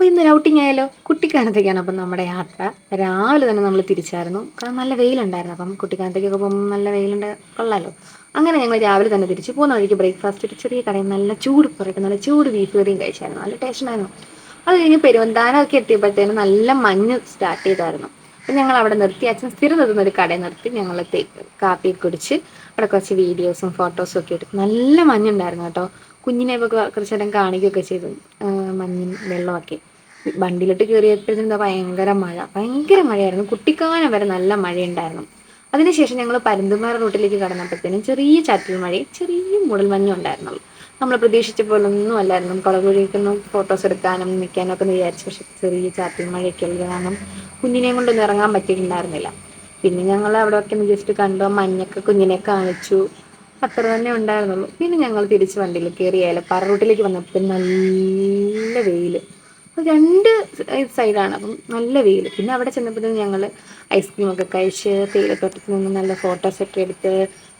അപ്പോൾ ഇന്ന് ഔട്ടിംഗ് ആയാലോ? കുട്ടിക്കാനത്തേക്കാണ് അപ്പം നമ്മുടെ യാത്ര. രാവിലെ തന്നെ നമ്മൾ തിരിച്ചായിരുന്നു. കാരണം നല്ല വെയിലുണ്ടായിരുന്നു. അപ്പം കുട്ടിക്കാനത്തേക്കൊക്കെ പോകുമ്പോൾ നല്ല വെയിലുണ്ട്. കൊള്ളാലോ. അങ്ങനെ ഞങ്ങൾ രാവിലെ തന്നെ തിരിച്ചു പോകുന്ന വഴിക്ക് ബ്രേക്ക്ഫാസ്റ്റ് ഒരു ചെറിയ കടയിൽ നല്ല ചൂട് പുറത്ത് നല്ല ചൂട് ബീഫ് കറിയും കഴിച്ചായിരുന്നു. നല്ല ടേസ്റ്റ് ഉണ്ടായിരുന്നു. അത് കഴിഞ്ഞ് പെരുവന്താനമൊക്കെ എത്തിയപ്പോഴത്തേനും നല്ല മഞ്ഞ് സ്റ്റാർട്ട് ചെയ്തായിരുന്നു. അപ്പം ഞങ്ങൾ അവിടെ നിർത്തി. അച്ഛൻ സ്ഥിരം നിർത്തുന്ന ഒരു കടയിൽ നിർത്തി. ഞങ്ങൾ കാപ്പി കുടിച്ച് അവിടെ കുറച്ച് വീഡിയോസും ഫോട്ടോസും ഒക്കെ എടുത്തു നല്ല മഞ്ഞുണ്ടായിരുന്നു കേട്ടോ. കുഞ്ഞിനെ ഇപ്പോൾ കുറച്ച് നേരം കാണിക്കുകയൊക്കെ ചെയ്തു. മഞ്ഞും വെള്ളമൊക്കെ വണ്ടിയിലോട്ട് കയറിയപ്പോഴത്തേക്കും ഭയങ്കര മഴ. ഭയങ്കര മഴയായിരുന്നു. കുട്ടിക്കാനം വരെ നല്ല മഴയുണ്ടായിരുന്നു. അതിനുശേഷം ഞങ്ങൾ പരുന്തുമാറ റൂട്ടിലേക്ക് കടന്നപ്പോഴത്തേനും ചെറിയ ചാറ്റൽ മഴയും ചെറിയ മൂടൽമഞ്ഞും ഉണ്ടായിരുന്നുള്ളൂ. നമ്മൾ പ്രതീക്ഷിച്ച പോലെ ഒന്നും അല്ലായിരുന്നു. കുളകുഴിക്കൊന്നും ഫോട്ടോസ് എടുക്കാനും നിൽക്കാനും ഒക്കെ വിചാരിച്ചു. പക്ഷെ ചെറിയ ചാറ്റൽ മഴയൊക്കെ ഉള്ളത് കാരണം കുഞ്ഞിനെയും കൊണ്ടൊന്നും ഇറങ്ങാൻ പറ്റിയിട്ടുണ്ടായിരുന്നില്ല. പിന്നെ ഞങ്ങൾ അവിടെ ഒക്കെ ഒന്ന് ജസ്റ്റ് കണ്ടു. മഞ്ഞൊക്കെ കുഞ്ഞിനെ കാണിച്ചു. അത്ര തന്നെ ഉണ്ടായിരുന്നുള്ളൂ. പിന്നെ ഞങ്ങൾ തിരിച്ച് വണ്ടിയിൽ കയറി ഏലപ്പാറ റൂട്ടിലേക്ക് വന്നപ്പോൾ നല്ല വെയിൽ രണ്ട് സൈഡാണ്. അപ്പം നല്ല വെയിൽ. പിന്നെ അവിടെ ചെന്നപ്പോഴത്തേക്കും ഞങ്ങൾ ഐസ്ക്രീം ഒക്കെ കഴിച്ച് തേയിലത്തോട്ടത്തിൽ നിന്ന് നല്ല ഫോട്ടോസ് ഒക്കെ എടുത്ത്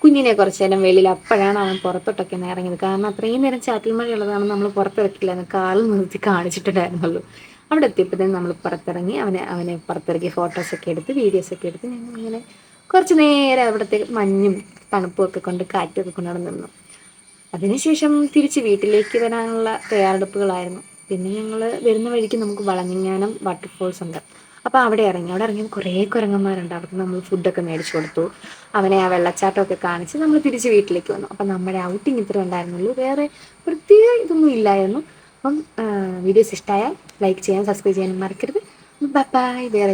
കുഞ്ഞിനെ കുറച്ച് നേരം വെളിയിൽ അപ്പോഴാണ് അവൻ പുറത്തോട്ടൊക്കെ ഒന്ന് ഇറങ്ങിയത്. കാരണം അത്രയും നേരം ചാറ്റൽ മഴയുള്ളതാണ് നമ്മൾ പുറത്തിറക്കില്ല എന്ന് കാൽ നിർത്തി കാണിച്ചിട്ടുണ്ടായിരുന്നുള്ളൂ. അവിടെ എത്തിയപ്പോഴത്തേക്കും നമ്മൾ പുറത്തിറങ്ങി അവനെ അവനെ പുറത്തിറക്കി ഫോട്ടോസ് ഒക്കെ എടുത്ത് വീഡിയോസ് ഒക്കെ എടുത്ത് ഞങ്ങൾ ഇങ്ങനെ കുറച്ച് നേരം അവിടുത്തെ മഞ്ഞും തണുപ്പും ഒക്കെ കൊണ്ട് കാറ്റൊക്കെ കൊണ്ട് നിന്നു. അതിനുശേഷം തിരിച്ച് വീട്ടിലേക്ക് വരാനുള്ള തയ്യാറെടുപ്പുകളായിരുന്നു. പിന്നെ ഞങ്ങൾ വരുന്ന വഴിക്ക് നമുക്ക് വളഞ്ഞിങ്ങാനം വാട്ടർഫോൾസ് ഉണ്ട്. അപ്പോൾ അവിടെ ഇറങ്ങി. അവിടെ ഇറങ്ങി കുറേ കുരങ്ങന്മാരുണ്ട്. അവർക്ക് നമ്മൾ ഫുഡൊക്കെ മേടിച്ചു കൊടുത്തു. അവനെ ആ വെള്ളച്ചാട്ടമൊക്കെ കാണിച്ച് നമ്മൾ തിരിച്ച് വീട്ടിലേക്ക് വന്നു. അപ്പം നമ്മുടെ ഔട്ടിങ് ഇത്ര ഉണ്ടായിരുന്നുള്ളൂ. വേറെ പ്രത്യേക ഇതൊന്നും ഇല്ലായിരുന്നു. അപ്പം വീഡിയോസ് ഇഷ്ടമായാൽ ലൈക്ക് ചെയ്യാൻ സബ്സ്ക്രൈബ് ചെയ്യാനും മറക്കരുത്. ബൈ. വേറെ